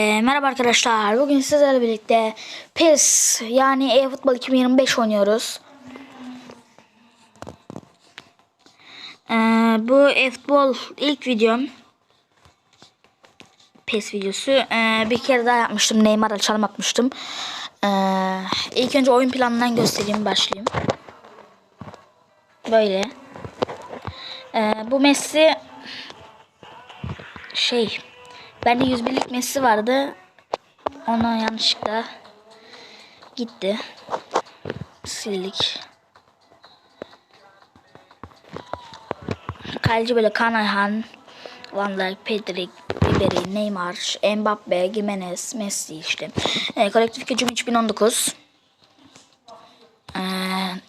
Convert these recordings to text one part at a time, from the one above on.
Ee, merhaba arkadaşlar. Bugün sizlerle birlikte PES yani eFootball 2025 oynuyoruz. Ee, bu eFootball ilk videom. PES videosu. Ee, bir kere daha yapmıştım. Neymar'a çalım atmıştım. Ee, ilk önce oyun planından göstereyim. Başlayayım. Böyle. Ee, bu Messi şey Bende 101'lik Messi vardı. Ona yanlışlıkla gitti. Sildik. Kaleci böyle Kanahan, Van Dijk, Pedri, Ribery, Neymar, Mbappe, Gimenez, Messi işte. E, kolektif gücüm 3019. E,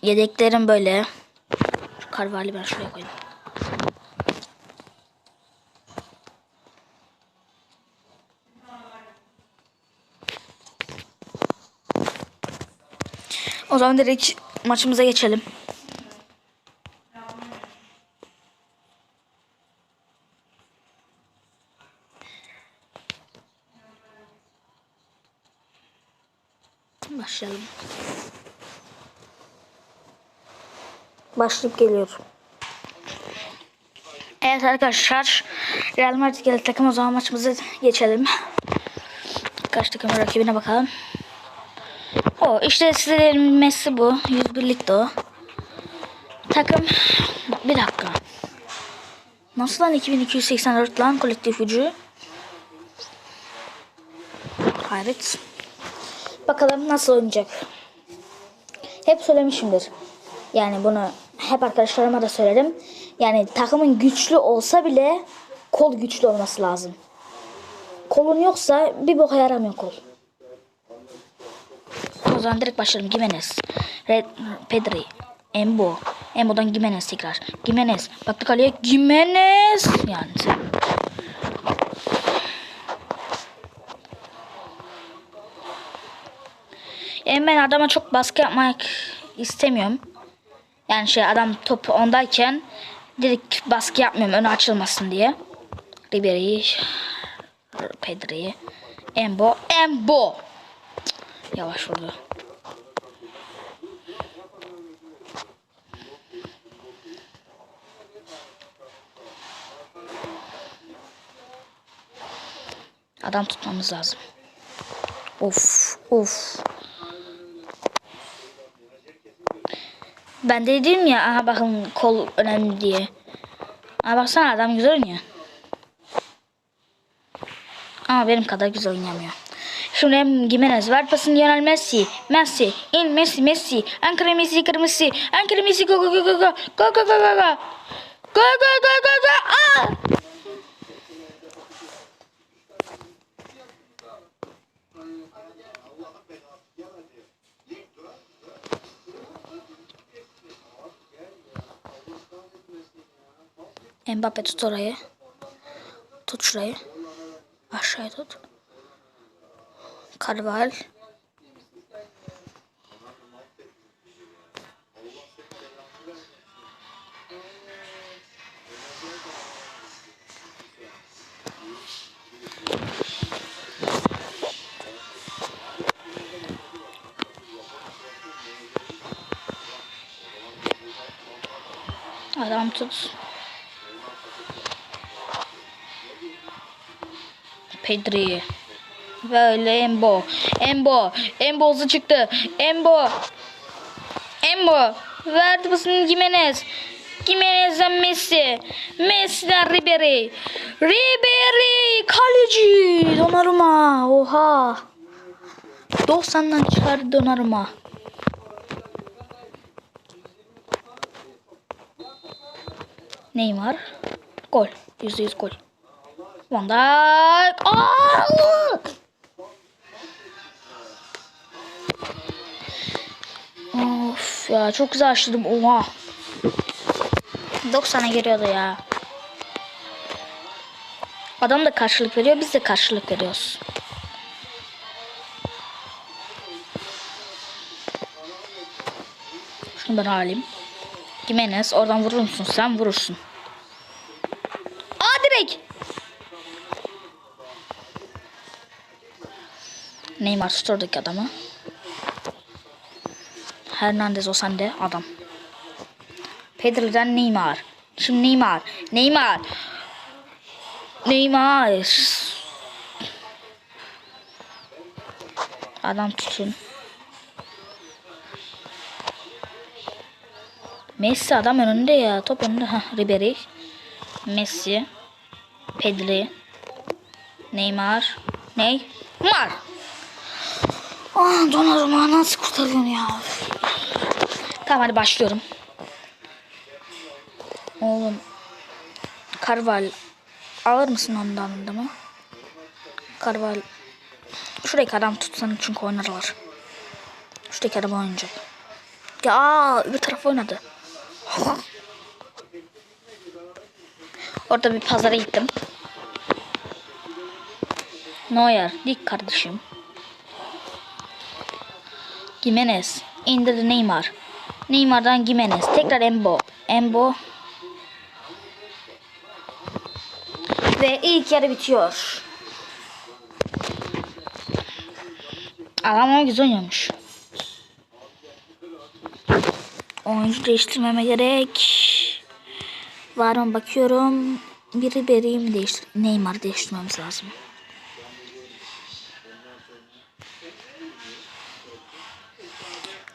yedeklerim böyle. Carvalho'yu ben şuraya koyayım. Zaman direkt maçımıza geçelim. Başlayalım. Başlayıp geliyorum. Evet arkadaşlar. Real Madrid geldi takım o zaman maçımıza geçelim. Kaç takım rakibine bakalım. O işte Messi bu. 101'lik de o. Takım bir dakika. Nasıl lan 2284 lan kolektif gücü? Hayret. Bakalım nasıl oynayacak. Hep söylemişimdir. Yani bunu hep arkadaşlarıma da söyledim. Yani takımın güçlü olsa bile kol güçlü olması lazım. Kolun yoksa bir boka yaramıyor kol. O zaman direkt başlayalım. Gimenez. Red, Pedri. Embo. Embo'dan Gimenez tekrar. Gimenez. Baktık kaleye. Gimenez. Yani sen. Yani ben adama çok baskı yapmak istemiyorum. Yani şey adam top ondayken direkt baskı yapmıyorum önü açılmasın diye. Ribery, Pedri, Embo, Embo. Yavaş vurdu. Adam tutmamız lazım. Of of. Ben de dedim ya aha bakın kol önemli diye. Aha baksana adam güzel oynuyor. Ama benim kadar güzel oynamıyor. Şimdi hem Gimenez ver pasını Lionel Messi. Messi. In Messi Messi. Ankara Messi kırmızı. Ankara Messi go go go go go. Go go go go go. Go go go go go. Aa! Mbappe tut orayı. Tut şurayı. Aşağıya tut. Carval. Adam tut. Pedri. Böyle Embo. Embo. Embo hızlı çıktı. Embo. Embo. Verdi pasını Jimenez. Jimenez'den Messi. Messi'den Ribery. Ribery. Kaleci. Donnarumma. Oha. 90'dan çıkardı Donnarumma. Neymar. Gol. %100 gol. Van Dijk. Aa! Of ya çok güzel açtım. Oha. 90'a giriyordu ya. Adam da karşılık veriyor. Biz de karşılık veriyoruz. Şunu ben alayım. Jimenez oradan vurur musun? Sen vurursun. Neymar tut oradaki adamı. Hernandez o sende adam. Pedro'dan Neymar. Şimdi Neymar. Neymar. Neymar. Adam tutun. Messi adam önünde ya. Top önünde. Heh, Ribery. Messi. Pedri. Neymar. Neymar. Aa, Donnarumma nasıl kurtarıyorsun ya? Tamam hadi başlıyorum. Oğlum. Karval. Alır mısın ondan da mı? Karval. Şuradaki adam tutsan çünkü oynarlar. Şuradaki adam oynayacak. Ya öbür taraf oynadı. Orada bir pazara gittim. Neuer, dik kardeşim. Jimenez, indirdi Neymar. Neymar'dan Jimenez, tekrar Embo. Embo. Ve ilk yarı bitiyor. Adam güzel oynuyormuş. Oyuncu değiştirmeme gerek. Var mı bakıyorum. Biri mi değiştir? Neymar değiştirmemiz lazım.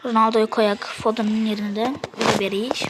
Ronaldo'yu koyak Foden'ın yerine de. Bu bir iş.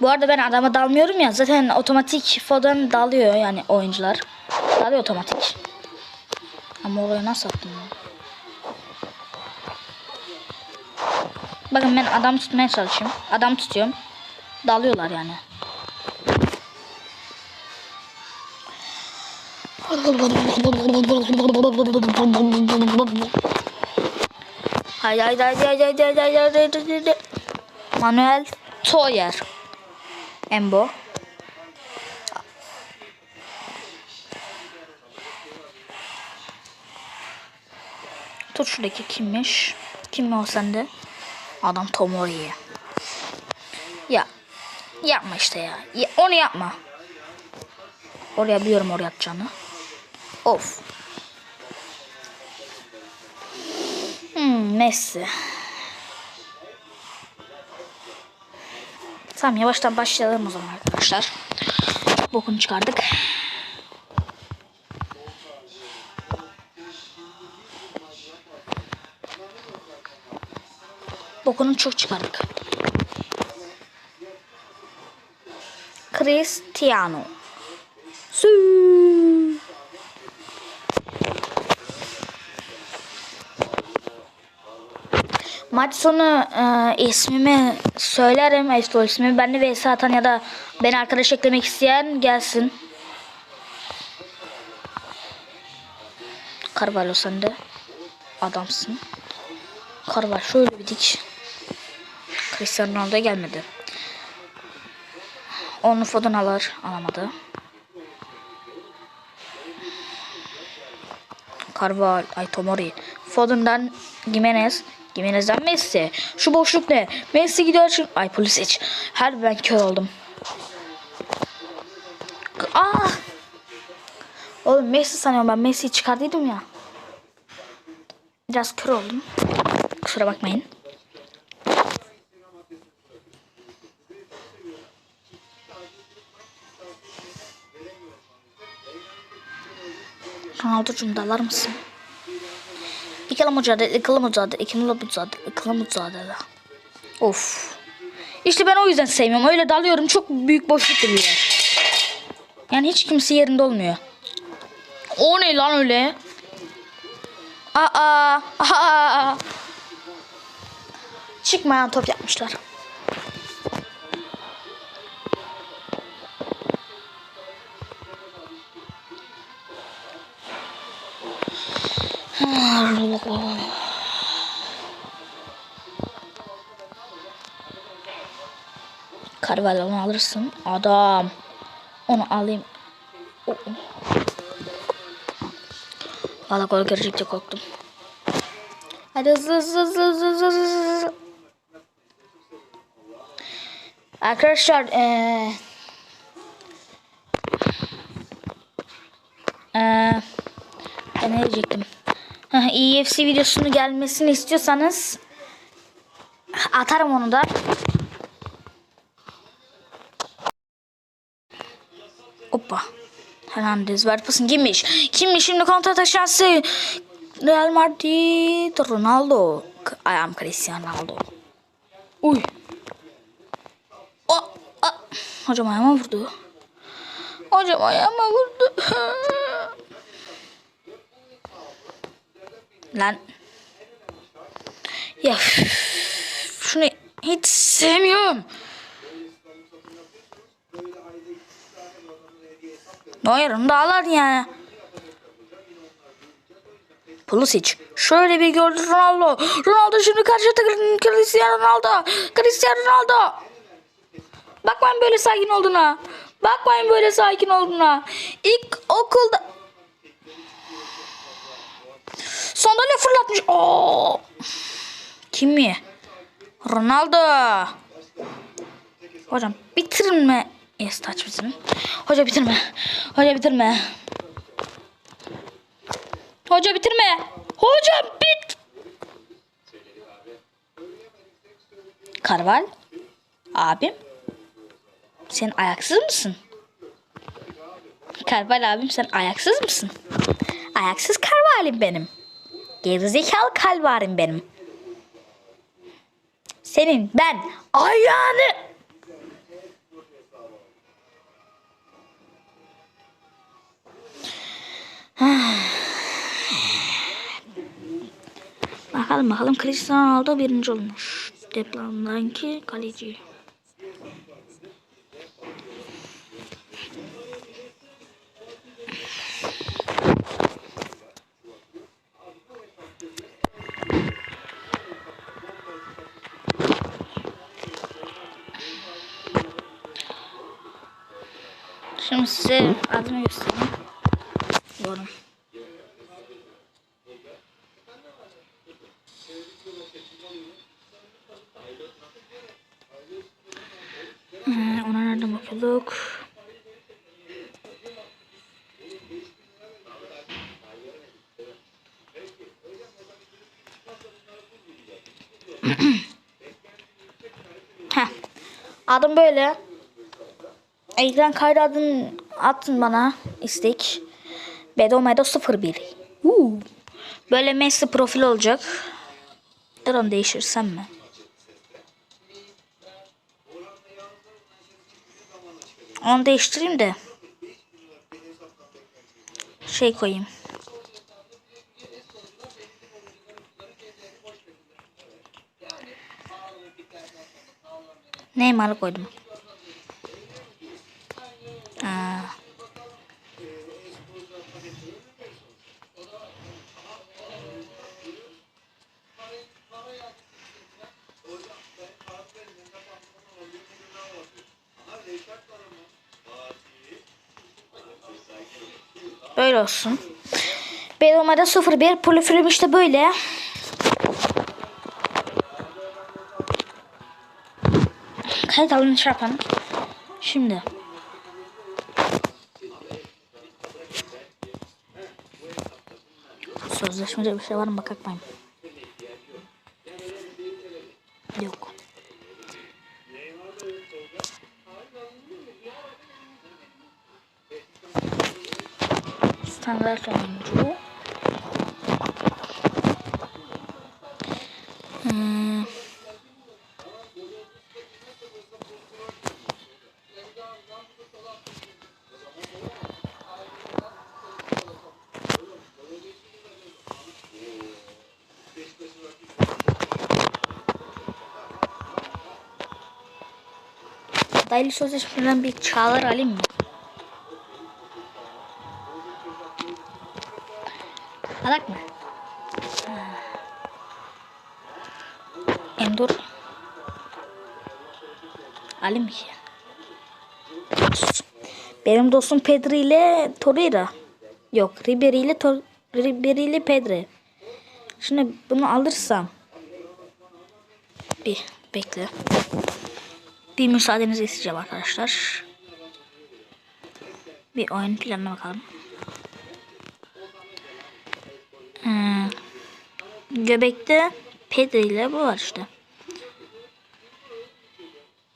Bu arada ben adama dalmıyorum ya. Zaten otomatik Foden dalıyor yani oyuncular. Dalıyor otomatik. Ama oraya nasıl attım ya? Bakın ben adam tutmaya çalışıyorum. Adam tutuyorum. Dalıyorlar yani. Haydi haydi haydi haydi haydi haydi haydi haydi haydi. Manuel Toyer. Embo. Tut şuradaki kimmiş? Kim o sende? Adam Tomori. Ya. Yapma işte ya. ya. Onu yapma. Oraya biliyorum oraya atacağını. Of. Hmm, Messi. Tamam yavaştan başlayalım o zaman arkadaşlar. Bokunu çıkardık. Bokunu çok çıkardık. Cristiano. Maç sonu e, ismimi söylerim. Estol ismimi. Ben de vs atan ya da beni arkadaş eklemek isteyen gelsin. Carvalho sen de adamsın. Carvalho şöyle bir dik. Cristiano Ronaldo gelmedi. Onu Foden alır. Alamadı. Carvalho, ay Tomori. Foden'dan Jimenez. Jimenez'den Messi. Şu boşluk ne? Messi gidiyor. Şu... Ay Pulisic. Her ben kör oldum. Aa! Oğlum Messi sanıyorum ben Messi'yi çıkardıydım ya. Biraz kör oldum. Kusura bakmayın. Ronaldo'cum dalar mısın? İkili mücadele, ikili mücadele, ikili mücadele, ikili mücadele. Of. İşte ben o yüzden sevmiyorum. Öyle dalıyorum çok büyük boşluk duruyor. Yani hiç kimse yerinde olmuyor. O ne lan öyle? Aa, aa. Çıkmayan top yapmışlar. Allah Allah. Karvalonu alırsın. Adam. Onu alayım. Oh. Valla gol görecek diye korktum. Hadi hızlı hızlı hızlı hızlı hızlı. Arkadaşlar ee, ee, ben ne diyecektim? EFC videosunu gelmesini istiyorsanız atarım onu da. Hoppa. Hernandez ver pasın kimmiş? Kimmiş şimdi kontra atak şansı? Real Madrid Ronaldo. K- Ayağım Cristiano Ronaldo. Uy. O, a. Hocam ayağıma vurdu. Hocam ayağıma vurdu. Lan. Ya şunu hiç sevmiyorum. Neuer'ın dağlar yani. Pulisic. Şöyle bir gördü Ronaldo. Ronaldo şimdi karşıda Cristiano Ronaldo. Cristiano Ronaldo. Bakmayın böyle sakin olduğuna. Bakmayın böyle sakin olduğuna. İlk okulda... Sandalye fırlatmış. Oo. Kim mi? Ronaldo. Hocam bitirme. Yes taç bizim. Hoca bitirme. Hoca bitirme. Hoca bitirme. Hocam bit. Karval. Abim. Sen ayaksız mısın? Karval abim sen ayaksız mısın? Ayaksız karvalim benim. Gerizekalı kalvarim benim. Senin ben ayağını... Bakalım bakalım Cristiano Ronaldo birinci olmuş. Deplasmandaki kaleci. Şimdi size adını göstereyim. Yorum. Ee, ona nereden. Adım böyle. Ekran kaydı adını attın bana istek. Bedomedo 01. Uuu. Böyle Messi profil olacak. Dur onu değiştirsem mi? Onu değiştireyim de. Şey koyayım. Neymar'ı koydum. Olsun. Belomada 01 profilüm işte böyle. Kayıt alın şey yapalım. Şimdi. Sözleşmede bir şey var mı bakayım. Standart oyuncu. Hmm. Adaylı sözleşmeden bir çağlar alayım mı? Alak mı? Endur. Alayım ki. dost. Benim dostum Pedri ile Torreira. Yok Ribery ile Tor Ribery ile Pedri. Şimdi bunu alırsam bir bekle. Bir müsaadenizi isteyeceğim arkadaşlar. Bir oyun planına bakalım. Hmm. Göbekte Pedri ile bu var işte.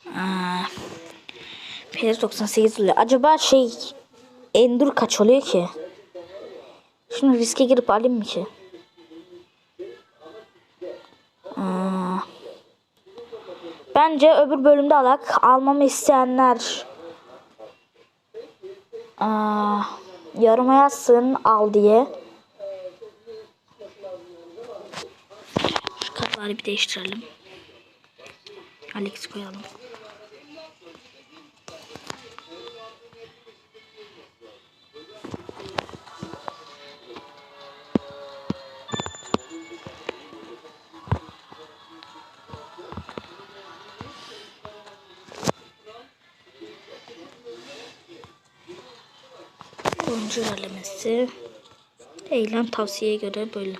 Aa, Pedri 98 oluyor. Acaba şey Endur kaç oluyor ki? Şimdi riske girip alayım mı ki? Aa, bence öbür bölümde alak. Almamı isteyenler aa, yoruma yazsın al diye. Kartları bir değiştirelim. Alex koyalım. Oyuncu ilerlemesi. Eylem tavsiyeye göre böyle.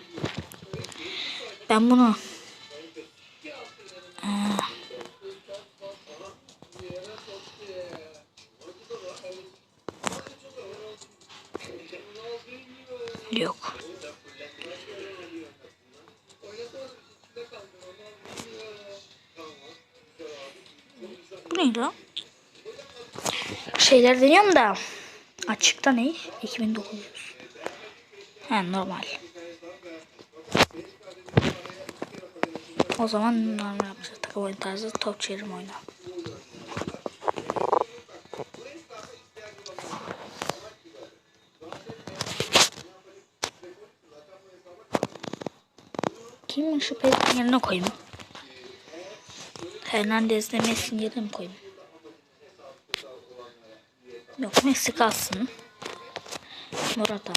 Ben bunu Şeyler deniyorum da açıkta ne? 2900. He normal. O zaman normal yapacağız. Takım oyun tarzı top çevirim oyunu. Kim şu Pedro'nun yerine koyayım? Hernandez'le Messi'nin yerine mi koyayım? Yok Messi kalsın. Morata.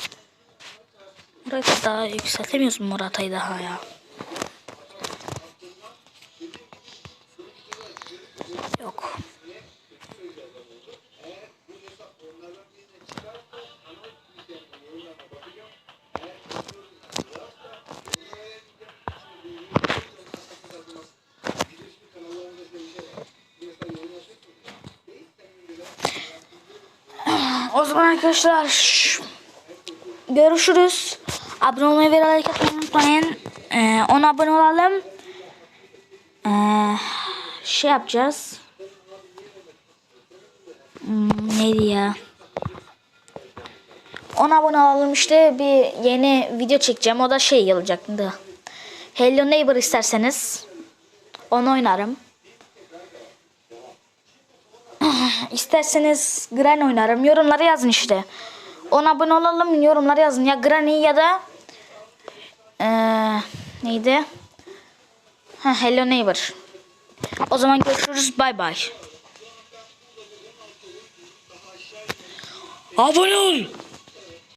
Morata daha yükseltemiyoruz Morata'yı daha ya? Zaman arkadaşlar görüşürüz. Abone olmayı ve like atmayı unutmayın. Ee, 10 abone olalım. Ee, şey yapacağız. Hmm, neydi ya? 10 abone olalım işte bir yeni video çekeceğim. O da şey olacaktı. Hello Neighbor isterseniz onu oynarım. İsterseniz Granny oynarım. Yorumlara yazın işte. 10 abone olalım yorumlara yazın. Ya Granny ya da ee, neydi? Ha, Hello Neighbor. O zaman görüşürüz. Bay bay. Abone ol.